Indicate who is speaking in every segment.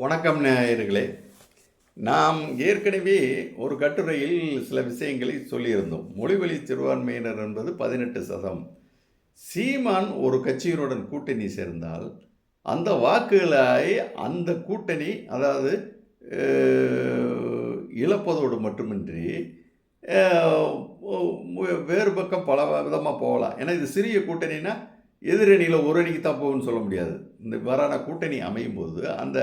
Speaker 1: வணக்கம் நேயர்களே. நாம் ஏற்கனவே ஒரு கட்டுரையில் சில விஷயங்களை சொல்லியிருந்தோம். மொழிவழி சிறுபான்மையினர் என்பது பதினெட்டு சதம். சீமான் ஒரு கட்சியினுடன் கூட்டணி சேர்ந்தால் அந்த வாக்குகளை அந்த கூட்டணி அதாவது இழப்பதோடு மட்டுமின்றி வேறு பக்கம் பல விதமாக போகலாம். ஏன்னா இது சிறிய கூட்டணினா எதிரணியில் ஒரு அணிக்கு தான் போகும்னு சொல்ல முடியாது. இந்த வரான கூட்டணி அமையும் போது அந்த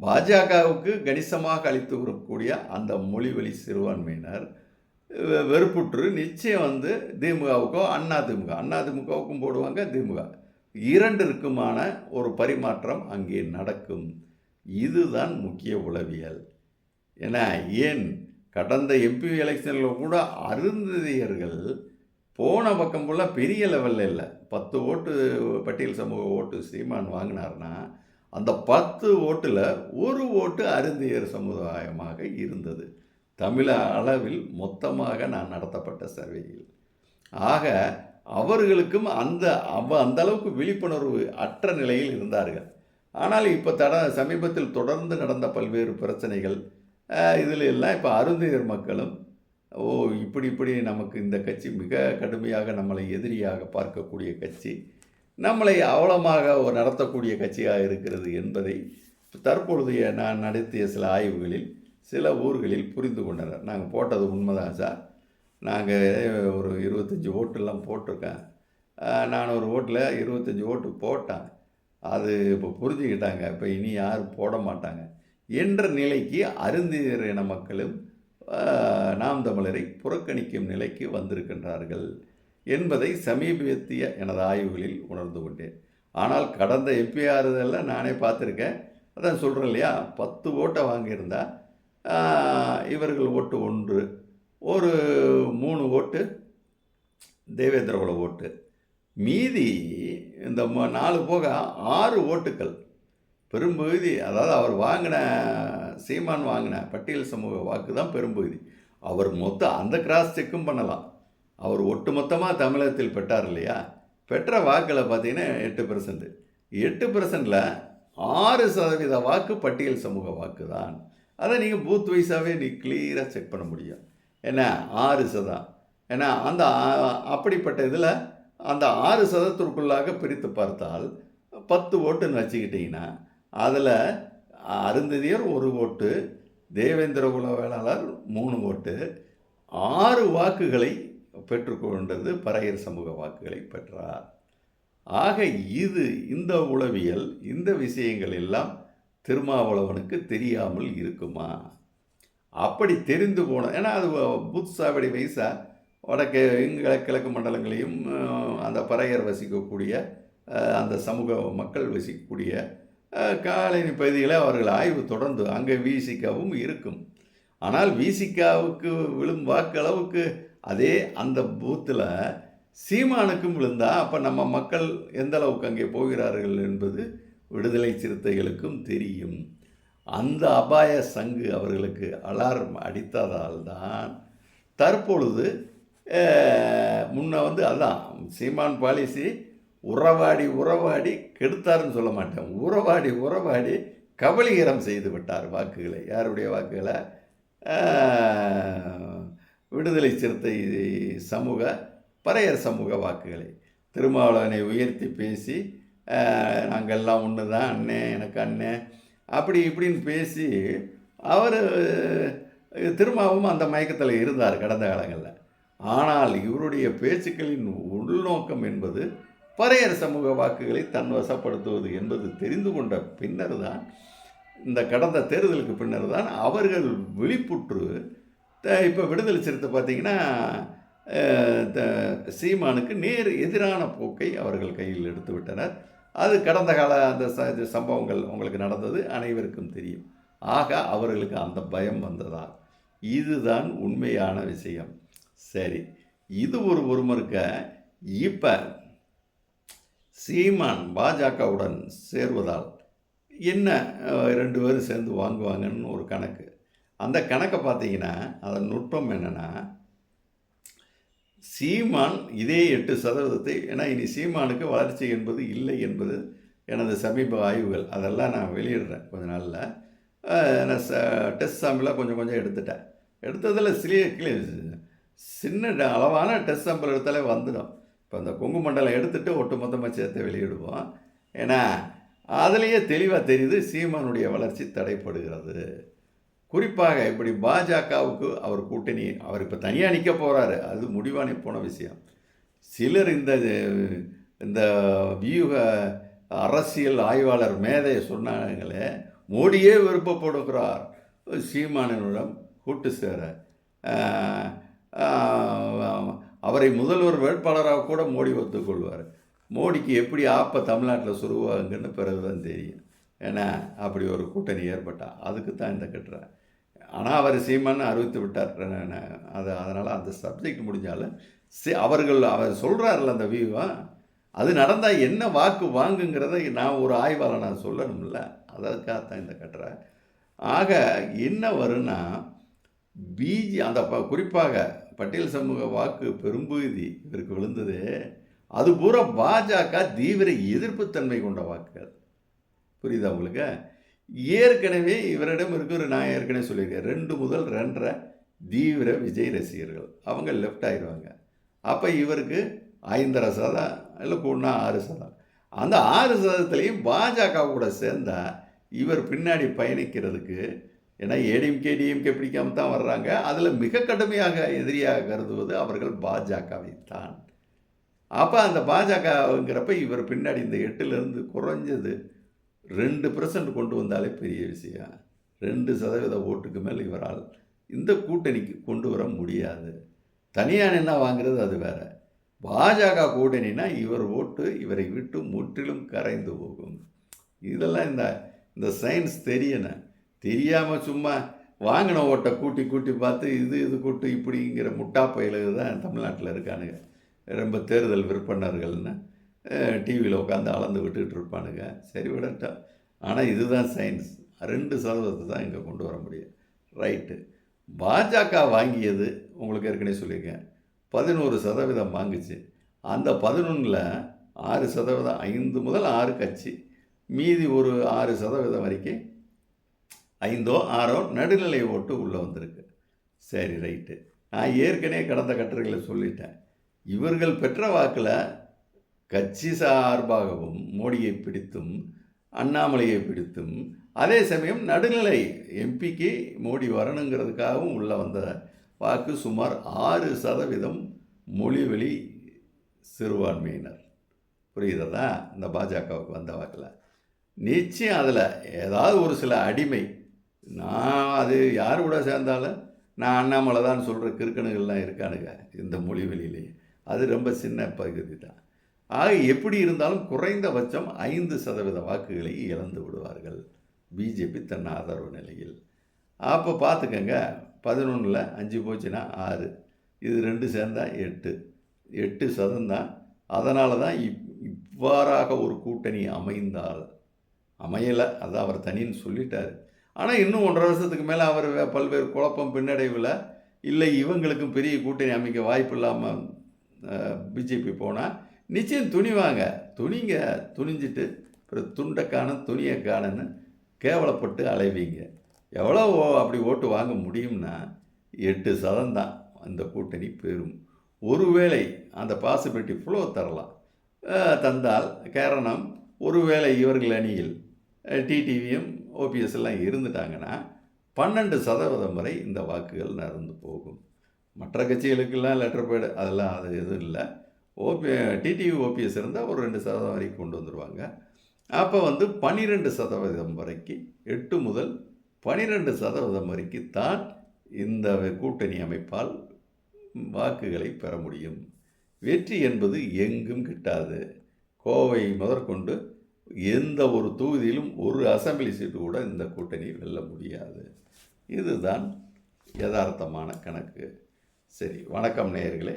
Speaker 1: பாஜகவுக்கு கணிசமாக அளித்து வரக்கூடிய அந்த மொழிவழி சிறுபான்மையினர் வெ- வெறுப்புற்று நிச்சயம் வந்து திமுகவுக்கோ அண்ணா திமுக அண்ணா திமுகவுக்கும் போடுவாங்க திமுக. இரண்டிற்குமான ஒரு பரிமாற்றம் அங்கே நடக்கும். இதுதான் முக்கிய உளவியல். ஏன்னா ஏன்? கடந்த எம்பி எலெக்ஷனில் கூட அருந்ததியர்கள் போன பக்கம் ஃபுல்லாக பெரிய லெவலில் இல்லை. பத்து ஓட்டு பட்டியல் சமூக ஓட்டு சீமான் வாங்கினார்னா அந்த பத்து ஓட்டில் ஒரு ஓட்டு அருந்தியர் சமுதாயமாக இருந்தது. தமிழ அளவில் மொத்தமாக நான் நடத்தப்பட்ட சர்வேயில். ஆக அவர்களுக்கும் அந்த அவ அந்த அளவுக்கு விழிப்புணர்வு அற்ற நிலையில் இருந்தார்கள். ஆனால் இப்போ தட சமீபத்தில் தொடர்ந்து நடந்த பல்வேறு பிரச்சனைகள் இதில் எல்லாம் இப்போ அருந்தியர் மக்களும் ஓ இப்படி இப்படி நமக்கு இந்த கட்சி மிக கடுமையாக நம்மளை எதிரியாக பார்க்கக்கூடிய கட்சி நம்மளை அவலமாக ஒரு நடத்தக்கூடிய கட்சியாக இருக்கிறது என்பதை தற்பொழுதைய நான் நடத்திய சில ஆய்வுகளில் சில ஊர்களில் புரிந்து கொண்டனர். நாங்கள் போட்டது உண்மைதான் சார். நாங்கள் ஒரு இருபத்தஞ்சி ஓட்டெல்லாம் போட்டிருக்கேன். நான் ஒரு ஓட்டில் இருபத்தஞ்சி ஓட்டு போட்டேன். அது இப்போ புரிஞ்சுக்கிட்டாங்க. இப்போ இனி யாரும் போட மாட்டாங்க. என்ற நிலைக்கு அருந்தின மக்களும் நாம் தமிழரை புறக்கணிக்கும் நிலைக்கு வந்திருக்கின்றார்கள். என்பதை சமீபத்திய எனது ஆய்வுகளில் உணர்ந்து கொண்டேன். ஆனால் கடந்த எம்பிஆறுதெல்லாம் நானே பார்த்துருக்கேன். அதான் சொல்கிறேன் இல்லையா? பத்து ஓட்டை வாங்கியிருந்தா இவர்கள் ஓட்டு ஒன்று ஒரு மூணு ஓட்டு தேவேந்திரகுல ஓட்டு. மீதி இந்த ம- நாலு போக ஆறு ஓட்டுக்கள். பெரும்பகுதி அதாவது அவர் வாங்கின சீமான் வாங்கின பட்டியல் சமூக வாக்கு தான் பெரும்பகுதி. அவர் மொத்தம் அந்த கிராஸ் செக்கும் பண்ணலாம். அவர் ஒட்டுமொத்தமாக தமிழகத்தில் பெற்றார் இல்லையா? பெற்ற வாக்கில் பார்த்தீங்கன்னா எட்டு பெர்சன்ட் எட்டு பெர்சன்டில் ஆறு சதவீத வாக்கு பட்டியல் சமூக வாக்கு தான் அதை நீங்கள் பூத் வைஸாகவே நீ கிளியராக செக் பண்ண முடியும். என்ன ஆறு சதம். ஏன்னா அந்த அப்படிப்பட்ட இதில் அந்த ஆறு சதத்திற்குள்ளாக பிரித்து பார்த்தால் பத்து ஓட்டுன்னு வச்சுக்கிட்டிங்கன்னா அதில் அருந்ததியர் ஒரு ஓட்டு தேவேந்திர குல வேளாளர் மூணு ஓட்டு. ஆறு வாக்குகளை பெற்றுக்கொண்டது பறையர் சமூக வாக்குகளை பெற்றார். ஆக இது இந்த உளவியல் இந்த விஷயங்கள் எல்லாம் திருமாவளவனுக்கு தெரியாமல் இருக்குமா? அப்படி தெரிந்து போன ஏன்னா அது புத் சாவடி வைஸா வடக்கு எங்க கிழக்கு மண்டலங்களையும் அந்த பறையர் வசிக்கக்கூடிய அந்த சமூக மக்கள் வசிக்கக்கூடிய காலனி பகுதிகளை அவர்கள் ஆய்வு தொடர்ந்து அங்கே வீசிக்காவும் இருக்கும். ஆனால் வீசிக்காவுக்கு விழும் வாக்களவுக்கு அதே அந்த பூத்தில் சீமானுக்கும் விழுந்தால் அப்போ நம்ம மக்கள் எந்த அளவுக்கு அங்கே போகிறார்கள் என்பது விடுதலை சிறுத்தைகளுக்கும் தெரியும். அந்த அபாய சங்கு அவர்களுக்கு அலாரம் அடித்ததால் தான் தற்பொழுது முன்ன வந்து அதான் சீமான் பாலிசி உறவாடி உறவாடி கெடுத்தாருன்னு சொல்ல மாட்டேன். உறவாடி உறவாடி கபலீகரம் செய்து விட்டார் வாக்குகளை. யாருடைய வாக்குகளை? விடுதலை சிறுத்தை சமூக பறையர் சமூக வாக்குகளை. திருமாவளவனை உயர்த்தி பேசி நாங்கள்லாம் நாங்கள் எல்லாம் ஒன்று தான் அண்ணே எனக்கு அண்ணே அப்படி இப்படின்னு பேசி அவர் திருமாவும் அந்த மயக்கத்தில் இருந்தார் கடந்த காலங்களில். ஆனால் இவருடைய பேச்சுக்களின் உள்நோக்கம் என்பது பறையர் சமூக வாக்குகளை தன் வசப்படுத்துவது என்பது தெரிந்து கொண்ட பின்னர் தான் இந்த கடந்த தேர்தலுக்கு பின்னர் தான் அவர்கள் விழிப்புற்று இப்போ விடுதலை சிறுத்தை பார்த்தீங்கன்னா த- சீமானுக்கு நேர் எதிரான போக்கை அவர்கள் கையில் எடுத்து விட்டனர். அது கடந்த கால அந்த ச சம்பவங்கள் உங்களுக்கு நடந்தது அனைவருக்கும் தெரியும். ஆக அவர்களுக்கு அந்த பயம் வந்ததா? இதுதான் உண்மையான விஷயம். சரி இது ஒரு ஒருமருக்க இப்போ சீமான் பாஜகவுடன் சேர்வதால் என்ன ரெண்டு பேரும் சேர்ந்து வாங்குவாங்கன்னு ஒரு கணக்கு. அந்த கணக்கை பார்த்தீங்கன்னா அதன் நுட்பம் என்னென்னா சீமான் இதே எட்டு சதவீதத்தை ஏன்னா இனி சீமானுக்கு வளர்ச்சி என்பது இல்லை என்பது எனது சமீப ஆய்வுகள். அதெல்லாம் நான் வெளியிடுறேன் கொஞ்ச நாளில். நான் ச டெஸ்ட் சாம்பிளாக கொஞ்சம் கொஞ்சம் எடுத்துட்டேன். எடுத்ததில் சிறிய கிளி- சின்ன ட- அளவான டெஸ்ட் சாம்பிள் எடுத்தாலே வந்துடும். இப்போ அந்த கொங்கு மண்டலம் எடுத்துட்டு ஒட்டு மொத்தமாக சேர்த்து வெளியிடுவோம். ஏன்னா அதுலேயே தெளிவாக தெரியுது சீமானுடைய வளர்ச்சி தடைப்படுகிறது. குறிப்பாக இப்படி பாஜகவுக்கு அவர் கூட்டணி அவர் இப்போ தனியாக நிற்க போகிறாரு அது முடிவானே போன விஷயம். சிலர் இந்த இந்த வியூக அரசியல் ஆய்வாளர் மேதையை சொன்னாங்களே மோடியே விருப்பப்படுகிறார். சீமானனிடம் கூட்டு சேர. அவரை முதல்வர் வேட்பாளராக கூட மோடி ஒத்துக்கொள்வார். மோடிக்கு எப்படி ஆப்ப தமிழ்நாட்டில் சுருவாங்கன்னு பிறகுதான் தெரியும். ஏன்னா அப்படி ஒரு கூட்டணி ஏற்பட்டா. அதுக்கு தான் இந்த கட்டுற ஆனால் அவர் சீமான்னு அறிவித்து விட்டார். அது அதனால் அந்த சப்ஜெக்ட் முடிஞ்சாலும் சி அவர்கள் அவர் சொல்கிறார்ல அந்த வியூவா அது நடந்தால் என்ன வாக்கு வாங்குங்கிறத நான் ஒரு ஆய்வாளர் நான் சொல்லணும்ல. அதற்காகத்தான் இந்த கட்டுரை. ஆக என்ன வரும்னா பிஜி அந்த ப குறிப்பாக பட்டியல் சமூக வாக்கு பெரும்பகுதி இவருக்கு விழுந்தது. அது பூரா பாஜக தீவிர எதிர்ப்புத்தன்மை கொண்ட வாக்குகள். புரியுதா உங்களுக்கு? ஏற்கனவே இவரிடம் இருக்கிற நான் ஏற்கனவே சொல்லியிருக்கேன். ரெண்டு முதல் ரெண்டரை தீவிர விஜய் ரசிகர்கள். அவங்க லெஃப்ட் ஆயிடுவாங்க அப்போ இவருக்கு ஐந்தரை சதம் இல்லை கூடனா ஆறு சதம் அந்த ஆறு சதத்துலேயும் பாஜக கூட சேர்ந்தால் இவர் பின்னாடி பயணிக்கிறதுக்கு ஏன்னா ஏடிஎம்கே டிஎம்கே பிடிக்காம தான் வர்றாங்க. அதில் மிக கடுமையாக எதிரியாக கருதுவது அவர்கள் பாஜகவை தான். அப்போ அந்த பாஜகங்கிறப்ப இவர் பின்னாடி இந்த எட்டுலேருந்து குறைஞ்சது ரெண்டு பர்சன்ட் கொண்டு வந்தாலே பெரிய விஷயம். ரெண்டு சதவீத ஓட்டுக்கு மேல் இவரால் இந்த கூட்டணிக்கு கொண்டு வர முடியாது. தனியாக என்ன வாங்குறது அது வேற. பாஜக கூட்டணினா இவர் ஓட்டு இவரை விட்டு முற்றிலும் கரைந்து போகும். இதெல்லாம் இந்த இந்த சயின்ஸ் தெரியணும் தெரியாமல் சும்மா வாங்கின ஓட்டை கூட்டி கூட்டி பார்த்து இது இது கூட்டு இப்படிங்கிற முட்டா தான் தமிழ்நாட்டில் இருக்கானுங்க. ரொம்ப தேர்தல் விற்பனர்கள்னு. டிவியில் உட்காந்து அளந்து விட்டுக்கிட்டு இருப்பானுங்க. சரி விடட்டும். ஆனால் இதுதான் சயின்ஸ் ரெண்டு சதவீதத்தை தான் இங்கே கொண்டு வர முடியும். ரைட்டு பாஜக வாங்கியது உங்களுக்கு ஏற்கனவே சொல்லியிருக்கேன். பதினோரு சதவீதம் வாங்குச்சு. அந்த பதினொன்றில் ஆறு சதவீதம் ஐந்து முதல் ஆறு கட்சி. மீதி ஒரு ஆறு சதவீதம் வரைக்கும் ஐந்தோ ஆறோ நடுநிலை ஓட்டு உள்ளே வந்திருக்கு. சரி ரைட்டு நான் ஏற்கனவே கடந்த கட்டுரைகளை சொல்லிட்டேன். இவர்கள் பெற்ற வாக்கில் கட்சி சார்பாகவும் மோடியை பிடித்தும் அண்ணாமலையை பிடித்தும் அதே சமயம் நடுநிலை எம்பிக்கு மோடி வரணுங்கிறதுக்காகவும் உள்ளே வந்த வாக்கு சுமார் ஆறு சதவீதம் மொழிவெளி சிறுபான்மையினர். புரியுதா? இந்த பாஜகவுக்கு வந்த வாக்கில். நிச்சயம் அதில் ஏதாவது ஒரு சில அடிமை. நான் அது யார் கூட சேர்ந்தாலும் நான் அண்ணாமலை தான் சொல்கிற கிறுக்கணுகள்லாம் இருக்கானுங்க இந்த மொழி வெளியிலேயே. அது ரொம்ப சின்ன பகுதி தான் ஆக எப்படி இருந்தாலும் குறைந்தபட்சம் ஐந்து சதவீத வாக்குகளை இழந்து விடுவார்கள். பிஜேபி தன் ஆதரவு நிலையில். அப்போ பார்த்துக்கங்க பதினொன்றில் அஞ்சு போச்சுன்னா ஆறு. இது ரெண்டு சேர்ந்தா எட்டு. எட்டு சதம் தான் அதனால தான் இப் இவ்வாறாக ஒரு கூட்டணி அமைந்தால் அமையலை அதான் அவர் தனின்னு சொல்லிட்டார். ஆனால் இன்னும் ஒன்றரை வருஷத்துக்கு மேலே அவர் பல்வேறு குழப்பம் பின்னடைவில் இல்லை இவங்களுக்கும் பெரிய கூட்டணி அமைக்க வாய்ப்பு இல்லாமல் பிஜேபி போனால் நிச்சயம் துணிவாங்க. துணிங்க துணிஞ்சிட்டு அப்புறம் துண்டை காணும் துணியை காணுன்னு கேவலப்பட்டு அலைவீங்க. எவ்வளோ ஓ- அப்படி ஓட்டு வாங்க முடியும்னா எட்டு சதம் தான் அந்த கூட்டணி பெறும். ஒருவேளை அந்த பாசிபிலிட்டி ஃப்ளோ தரலாம். தந்தால் காரணம் ஒருவேளை இவர்கள் அணியில் டிடிவியும் ஓபிஎஸ் எல்லாம் இருந்துட்டாங்கன்னா பன்னெண்டு சதவீதம் வரை இந்த வாக்குகள் நடந்து போகும். மற்ற கட்சிகளுக்கெல்லாம் லெட்டர் பேடு அதெல்லாம் அது எதுவும் இல்லை. ஓபி டிடிவி ஓபிஎஸ் இருந்தால் ஒரு ரெண்டு சதவீதம் வரைக்கும் கொண்டு வந்துடுவாங்க அப்போ வந்து பன்னிரெண்டு சதவீதம் வரைக்கும் எட்டு முதல் பனிரெண்டு சதவீதம் வரைக்கும் தான் இந்த கூட்டணி அமைப்பால் வாக்குகளை பெற முடியும். வெற்றி என்பது எங்கும் கிட்டாது. கோவை முதற்கொண்டு எந்த ஒரு தொகுதியிலும் ஒரு அசெம்பிளி சீட்டு கூட இந்த கூட்டணி வெல்ல முடியாது. இதுதான் யதார்த்தமான கணக்கு. சரி வணக்கம் நேயர்களே.